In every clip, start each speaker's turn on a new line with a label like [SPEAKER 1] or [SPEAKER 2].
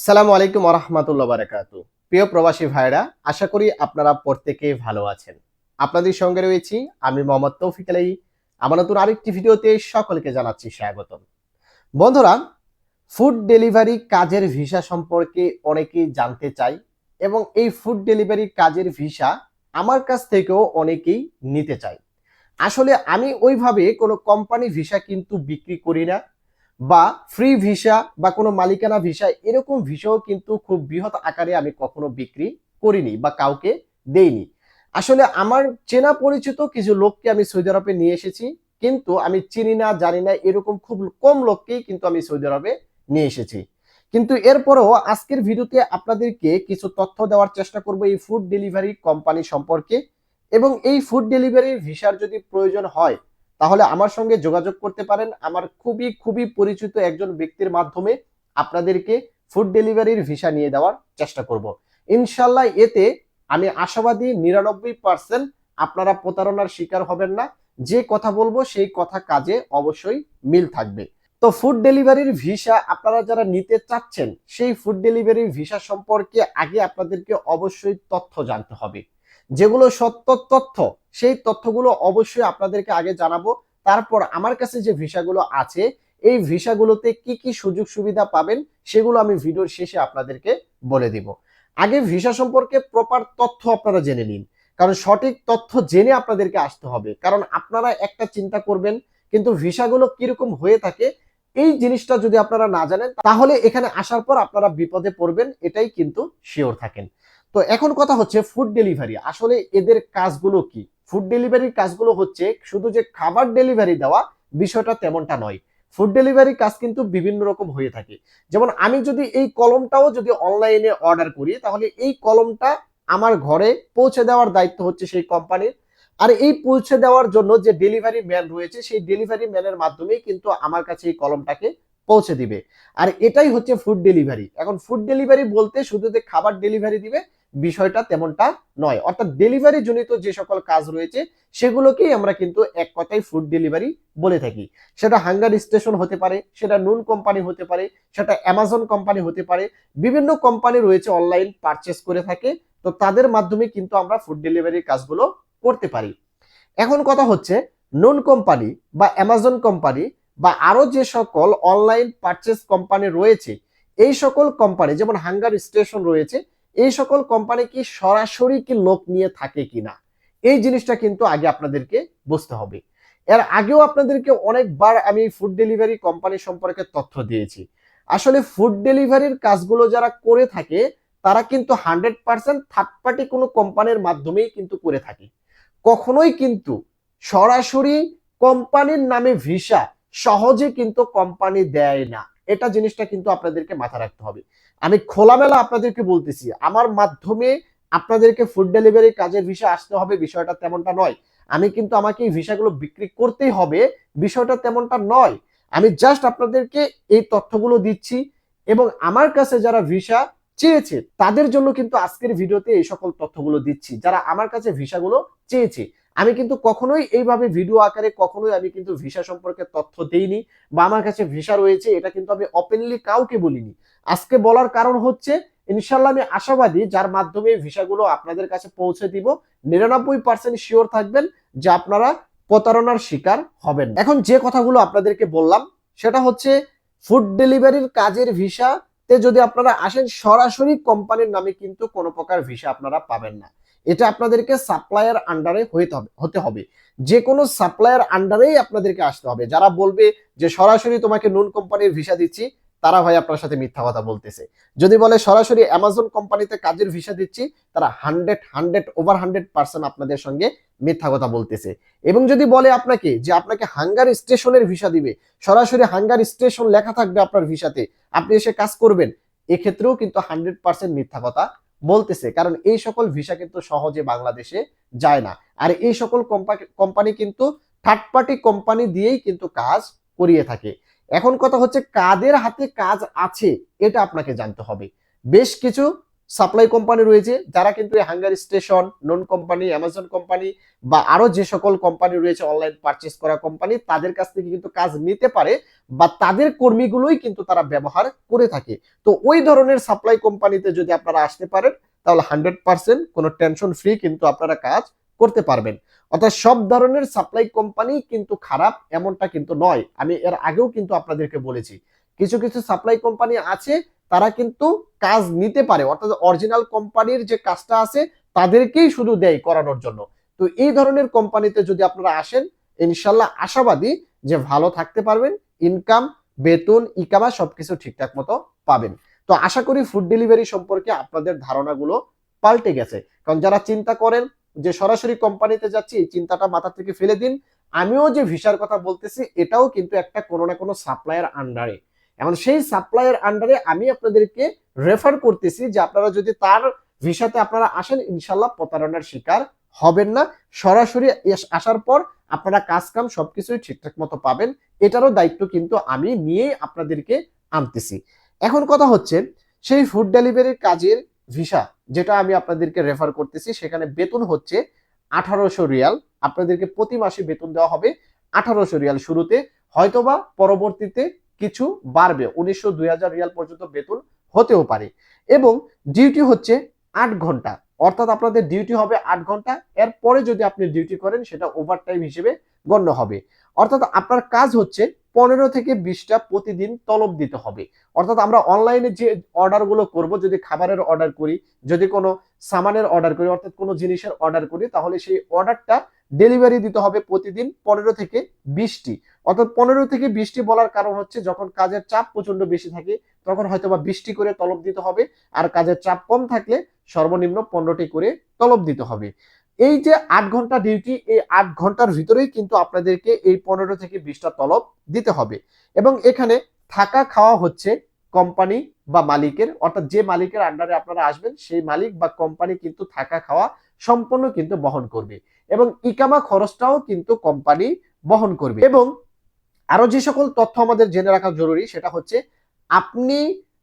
[SPEAKER 1] আসসালামু আলাইকুম রহমতুল্লাহ বারাকাতু। প্রিয় প্রবাসী ভাইরা আশা করি আপনারা প্রত্যেকেই ভালো আছেন। আপনাদের সঙ্গে রয়েছি আমি মোহাম্মদ তৌফিক আলাই আমার নতুন আরেকটি ভিডিওতে সকলকে জানাচ্ছি স্বাগতম। বন্ধুরা, ফুড ডেলিভারি কাজের ভিসা সম্পর্কে অনেকেই জানতে চাই এবং এই ফুড ডেলিভারি কাজের ভিসা আমার কাছ থেকেও অনেকেই নিতে চাই। আসলে আমি ওইভাবে কোনো কোম্পানি ভিসা কিন্তু বিক্রি করি না। বা ফ্রি ভিসা বা কোনো মালিকানা ভিসা এরকম ভিসাও কিন্তু খুব বৃহৎ আকারে আমি কখনো বিক্রি করিনি বা কাউকে দেইনি। আসলে আমার চেনা পরিচিত কিছু লোককে আমি সৌদি আরবে নিয়ে এসেছি, কিন্তু আমি চিনি না, জানি না, এরকম খুব কম লোককেই কিন্তু আমি সৌদি আরবে নিয়ে এসেছি। কিন্তু এরপরেও আজকের ভিডিওতে আপনাদেরকে কিছু তথ্য দেওয়ার চেষ্টা করব এই ফুড ডেলিভারি কোম্পানি সম্পর্কে এবং এই ফুড ডেলিভারির ভিসার যদি প্রয়োজন হয় তাহলে আমার সঙ্গে যোগাযোগ করতে পারেন। আমার খুবই খুবই পরিচিত একজন ব্যক্তির মাধ্যমে আপনাদেরকে ফুড ডেলিভারির ভিসা নিয়ে দেওয়ার চেষ্টা করব। ইনশাল্লাহ এতে আমি আশাবাদী নিরানব্বই পার্সেন্ট আপনারা প্রতারণার শিকার হবেন না। যে কথা বলব সেই কথা কাজে অবশ্যই মিল থাকবে। তো ফুড ডেলিভারির ভিসা আপনারা যারা নিতে চাচ্ছেন, সেই ফুড ডেলিভারির ভিসা সম্পর্কে আগে আপনাদেরকে অবশ্যই তথ্য জানতে হবে। যেগুলো সত্য তথ্য, সেই তথ্যগুলো অবশ্যই আপনাদেরকে আগে জানাব। তারপর আমার কাছে যে ভিসাগুলো আছে, এই ভিসাগুলোতে কি কি সুযোগ সুবিধা পাবেন, সেগুলো আমি ভিডিওর শেষে আপনাদেরকে বলে দিব। আগে ভিসা সম্পর্কে প্রপার তথ্য আপনারা জেনে নিন। কারণ সঠিক তথ্য জেনে আপনাদেরকে আসতে হবে। কারণ আপনারা একটা চিন্তা করবেন, কিন্তু ভিসাগুলো কীরকম হয়ে থাকে, এই জিনিসটা যদি আপনারা না জানেন, তাহলে এখানে আসার পর আপনারা বিপদে পড়বেন, এটাই কিন্তু শিওর থাকেন। তো এখন কথা হচ্ছে ফুড ডেলিভারি আসলে এদের কাজগুলো কি? ফুড ডেলিভারির কাজগুলো হচ্ছে শুধু যে খাবার ডেলিভারি দেওয়া বিষয়টা তেমনটা নয়। ফুড ডেলিভারি কাজ কিন্তু বিভিন্ন রকম হয়ে থাকে। যেমন আমি যদি এই কলমটাও যদি অনলাইনে অর্ডার করি, তাহলে এই কলমটা আমার ঘরে পৌঁছে দেওয়ার দায়িত্ব হচ্ছে সেই কোম্পানির আর এই পৌঁছে দেওয়ার জন্য যে ডেলিভারি ম্যান রয়েছে, সেই ডেলিভারি ম্যানের মাধ্যমে কিন্তু আমার কাছে এই কলমটাকে পৌঁছে দিবে। আর এটাই হচ্ছে ফুড ডেলিভারি এখন ফুড ডেলিভারি বলতে শুধু যে খাবার ডেলিভারি দিবে বিষয়টা তেমনটা নয়। অর্থাৎ ডেলিভারি জনিত যে সকল কাজ রয়েছে, সেগুলোকেই আমরা কিন্তু এক কথায় ফুড ডেলিভারি বলে থাকি। সেটা হাঙ্গার স্টেশন হতে পারে, সেটা নুন কোম্পানি হতে পারে, সেটা অ্যামাজন কোম্পানি হতে পারে, বিভিন্ন কোম্পানি রয়েছে অনলাইন পারচেস করে থাকে, তো তাদের মাধ্যমে কিন্তু আমরা ফুড ডেলিভারির কাজগুলো করতে পারি। এখন কথা হচ্ছে, নুন কোম্পানি বা অ্যামাজন কোম্পানি বা আরও যে সকল অনলাইন পারচেস কোম্পানি রয়েছে, এই সকল কোম্পানি যেমন হাঙ্গার স্টেশন রয়েছে এই সকল কোম্পানি কি সরাসরি কি লোক নিয়ে থাকে কিনা? এই জিনিসটা কিন্তু আগে আপনাদেরকে বুঝতে হবে। এর আগেও আপনাদেরকে অনেকবার আমি ফুড ডেলিভারি কোম্পানি সম্পর্কে তথ্য দিয়েছি। আসলে ফুড ডেলিভারির কাজগুলো যারা করে থাকে, তারা কিন্তু হান্ড্রেড পার্সেন্ট থার্ড পার্টি কোনো কোম্পানির মাধ্যমেই কিন্তু করে থাকে। কখনোই কিন্তু সরাসরি কোম্পানির নামে ভিসা সহজে কিন্তু কোম্পানি দেয় না। এটা জিনিসটা কিন্তু আপনাদেরকে মাথা রাখতে হবে। আমি খোলামেলা আপনাদেরকে বলতেছি, আমার মাধ্যমে আপনাদেরকে ফুড ডেলিভারি কাজের ভিসা আসতে হবে, বিষয়টা তেমনটা নয়। আমি কিন্তু আমাকে এই ভিসাগুলো বিক্রি করতেই হবে, বিষয়টা তেমনটা নয়। আমি জাস্ট আপনাদেরকে এই তথ্যগুলো দিচ্ছি এবং আমার কাছে যারা ভিসা চেয়েছে, তাদের জন্য কিন্তু আজকের ভিডিওতে এই সকল তথ্যগুলো দিচ্ছি। যারা আমার কাছে ভিসাগুলো চেয়েছে আমি কিন্তু কখনোই এইভাবে ভিডিও আকারে, কখনোই আমি কিন্তু ভিসা সম্পর্কে তথ্য দেইনি বা আমার কাছে ভিসা রয়েছে, এটা কিন্তু আমি ওপেনলি কাউকে বলিনি। আজকে বলার কারণ হচ্ছে ইনশাল্লাহ আমি আশাবাদী যার মাধ্যমে ভিসাগুলো আপনাদের কাছে পৌঁছে দিব, নিরানব্বই পার্সেন্ট শিওর থাকবেন যে আপনারা প্রতারণার শিকার হবেন। এখন যে কথাগুলো আপনাদেরকে বললাম, সেটা হচ্ছে ফুড ডেলিভারির কাজের ভিসাতে যদি আপনারা আসেন, সরাসরি কোম্পানির নামে কিন্তু কোনো প্রকার ভিসা আপনারা পাবেন না। এটা আপনাদেরকে সাপ্লায়ার আন্ডারে হইতে হবে, হতে হবে। যে কোনো সাপ্লায়ার আন্ডারেই আপনাদেরকে আসতে হবে। যারা বলবে যে, সরাসরি তোমাকে নুন কোম্পানির ভিসা দিচ্ছি, তারা ভাই আপনার সাথে মিথ্যা কথা বলতেছে। যদি বলে, সরাসরি অ্যামাজন কোম্পানিতে কাজের ভিসা দিচ্ছি, তারা hundred hundred over hundred percent আপনাদের সঙ্গে মিথ্যা কথা বলতেছে। এবং যদি বলে আপনাকে যে, আপনাকে হাঙ্গার স্টেশনের ভিসা দিবে, সরাসরি হাঙ্গার স্টেশন লেখা থাকবে আপনার ভিসাতে আপনি এসে কাজ করবেন, এক্ষেত্রেও কিন্তু হান্ড্রেড পার্সেন্ট মিথ্যা কথা বলতেছে, কারণ এই সকল ভিসা কিন্তু সহজে বাংলাদেশে যায় না। আর এই সকল কোম্পানি কিন্তু থার্ড পার্টি কোম্পানি দিয়েই কিন্তু কাজ করিয়ে থাকে। এখন কথা হচ্ছে, কাদের হাতে কাজ আছে, এটা আপনাকে জানতে হবে। বেশ কিছু সাপ্লাই কোম্পানি রয়েছে, যারা কিন্তু এই Hungary station non company Amazon company বা আরও যে সকল কোম্পানি রয়েছে অনলাইন পারচেস করা কোম্পানি তাদের কাছ থেকে কিন্তু কাজ নিতে পারে বা তাদের কর্মীগুলোই কিন্তু তারা ব্যবহার করে থাকে। তো ওই ধরনের সাপ্লাই কোম্পানিতে যদি আপনারা আসতে পারেন, তাহলে হান্ড্রেড পার্সেন্ট কোনো টেনশন ফ্রি কিন্তু আপনারা কাজ করতে পারবেন। অর্থাৎ সব ধরনের সাপ্লাই কোম্পানি কিন্তু খারাপ, এমনটা কিন্তু নয়। আমি এর আগেও কিন্তু আপনাদেরকে বলেছি। কিছু কিছু সাপ্লাই কোম্পানি আছে, তারা কিন্তু কাজ নিতে পারে। অর্থাৎ অরিজিনাল কোম্পানির যে কাজটা আছে, তাদেরকেই শুধু দেয় করানোর জন্য। তো এই ধরনের কোম্পানিতে যদি আপনারা আসেন, ইনশাল্লাহ আশাবাদী যে ভালো থাকতে পারবেন ইনকাম বেতন, ইকামা সবকিছু ঠিকঠাক মতো পাবেন। তো আশা করি ফুড ডেলিভারি সম্পর্কে আপনাদের ধারণাগুলো পাল্টে গেছে। কারণ যারা চিন্তা করেন যে সরাসরি কোম্পানিতে যাচ্ছি, এই চিন্তাটা মাথা থেকে ফেলে দিন। আমিও যে ভিসার কথা বলতেছি, এটাও কিন্তু একটা কোনো না কোনো সাপ্লাইয়ের আন্ডারে এখন সেই সাপ্লাইয়ের আন্ডারে আমি আপনাদেরকে রেফার করতেছি যে আপনারা যদি তার ভিসাতে আপনারা আসেন ইনশাল্লাহ প্রতারণার শিকার হবেন না। সরাসরি আসার পর আপনারা কাজ কাম সবকিছুই ঠিকঠাক মতো পাবেন। এটারও দায়িত্ব কিন্তু আমি নিয়ে আপনাদেরকে আনতেছি। এখন কথা হচ্ছে, সেই ফুড ডেলিভারির কাজের ভিসা যেটা আমি আপনাদেরকে রেফার করতেছি, সেখানে বেতন হচ্ছে আঠারোশো রিয়াল। আপনাদেরকে প্রতি মাসে বেতন দেওয়া হবে আঠারোশো রিয়াল শুরুতে। হয়তোবা পরবর্তীতে কিছু বাড়বে। উনিশশো দুই হাজার রিয়াল পর্যন্ত বেতন হতেও পারে। এবং ডিউটি হচ্ছে আট ঘণ্টা। অর্থাৎ আপনাদের ডিউটি হবে আট ঘণ্টা। এরপরে যদি আপনি ডিউটি করেন, সেটা ওভারটাইম হিসেবে গণ্য হবে। অর্থাৎ আপনার কাজ হচ্ছে পনেরো থেকে বিশটা প্রতিদিন তলব দিতে হবে। অর্থাৎ আমরা অনলাইনে যে অর্ডারগুলো করব, যদি খাবারের অর্ডার করি, যদি কোনো সামানের অর্ডার করি, অর্থাৎ কোনো জিনিসের অর্ডার করি, তাহলে সেই অর্ডারটা ডেলিভারি দিতে হবে প্রতিদিন পনেরো থেকে বিশটি। অর্থাৎ পনেরো থেকে বিশটি বলার কারণ হচ্ছে যখন কাজের চাপ প্রচণ্ড বেশি থাকে, তখন হয়তো বা বিশটি করে তলব দিতে হবে আর কাজের চাপ কম থাকলে সর্বনিম্ন পনেরোটি করে তলব দিতে হবে। এই যে আট ঘণ্টা ডিউটি, এই আট ঘণ্টার ভিতরেই কিন্তু আপনাদেরকে এই পনেরো থেকে বিশটা তলব দিতে হবে। এবং এখানে থাকা খাওয়া হচ্ছে কোম্পানি বা মালিকের, অর্থাৎ যে মালিকের আন্ডারে আপনারা আসবেন, সেই মালিক বা কোম্পানি কিন্তু থাকা খাওয়া সম্পূর্ণ কিন্তু বহন করবে এবং ইকামা খরচটাও কিন্তু কোম্পানি বহন করবে। এবং আরও যে সকল তথ্য আমাদের জেনে রাখা জরুরি সেটা হচ্ছে আপনি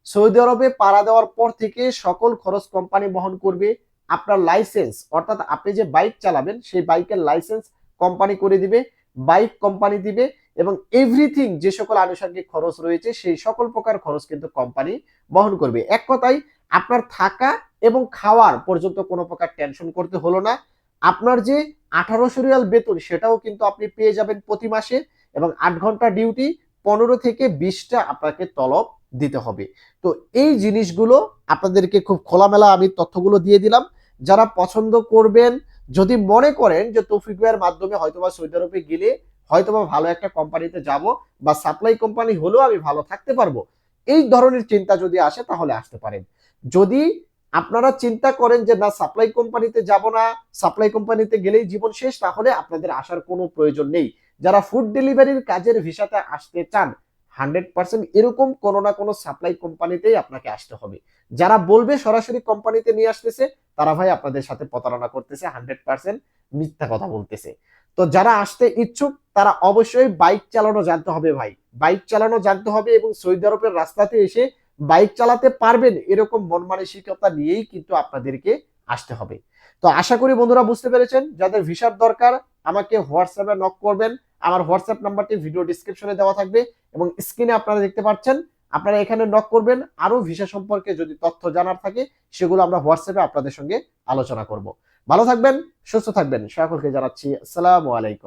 [SPEAKER 1] সৌদি আরবে পাড়া দেওয়ার পর থেকে সকল খরচ কোম্পানি বহন করবে, আপনার লাইসেন্স অর্থাৎ আপনি যে বাইক চালাবেন সেই বাইকের লাইসেন্স কোম্পানি করে দিবে বাইক কোম্পানি দিবে এবং এভরিথিং যে সকল আনুষঙ্গিক খরচ রয়েছে সেই সকল প্রকার খরচ কিন্তু কোম্পানি বহন করবে। এক কথায় আপনার থাকা এবং খাওয়ার পর্যন্ত কোনো প্রকার টেনশন করতে হলো না। আপনার যে আঠারোশো রিয়াল বেতন, সেটাও কিন্তু আপনি পেয়ে যাবেন প্রতি মাসে এবং আট ঘণ্টা ডিউটি পনেরো থেকে বিশটা আপনাকে তলব দিতে হবে। তো এই জিনিসগুলো আপনাদেরকে খুব খোলামেলা আমি তথ্যগুলো দিয়ে দিলাম। যারা পছন্দ করবেন, যদি মনে করেন যে তৌফিক ভাইয়ের মাধ্যমে হয়তোবা সৌদি আরবে গেলে হয়তোবা ভালো একটা কোম্পানিতে যাব বা সাপ্লাই কোম্পানি হলেও আমি ভালো থাকতে পারব, এই ধরনের চিন্তা যদি আসে তাহলে আসতে পারেন। যদি আপনারা চিন্তা করেন যে, না সাপ্লাই কোম্পানিতে যাব না সাপ্লাই কোম্পানিতে গেলেই জীবন শেষ, তাহলে আপনাদের আসার কোনো প্রয়োজন নেই। যারা ফুড ডেলিভারির কাজের ভিসাতে আসতে চান হান্ড্রেড পার্সেন্ট এরকম কোনো না কোনো সাপ্লাই কোম্পানিতেই আপনাকে আসতে হবে। যারা বলবে সরাসরি কোম্পানিতে নিয়ে আসতেছে, তারা ভাই আপনাদের সাথে প্রতারণা করতেছে হান্ড্রেড পার্সেন্ট মিথ্যা কথা বলতেছে। তো যারা আসতে ইচ্ছুক, তারা অবশ্যই বাইক চালানো জানতে হবে ভাই। বাইক চালানো জানতে হবে এবং সৌদি আরবের রাস্তাতে এসে বাইক চালাতে পারবেন এরকম মন মানসিকতা নিয়েই কিন্তু আপনাদেরকে আসতে হবে। তো আশা করি বন্ধুরা বুঝতে পেরেছেন, যাদের ভিসার দরকার আমাকে হোয়াটসঅ্যাপে নক করবেন। আমার হোয়াটসঅ্যাপ নাম্বারটি ভিডিও ডিসক্রিপশনে দেওয়া থাকবে এবং স্ক্রিনে আপনারা দেখতে পাচ্ছেন। আপনারা এখানে নক করবেন আরও ভিসা সম্পর্কে যদি তথ্য জানার থাকে, সেগুলো আমরা হোয়াটসঅ্যাপে আপনাদের সঙ্গে আলোচনা করব। ভালো থাকবেন, সুস্থ থাকবেন, সকলকে জানাচ্ছি, আসসালামু আলাইকুম।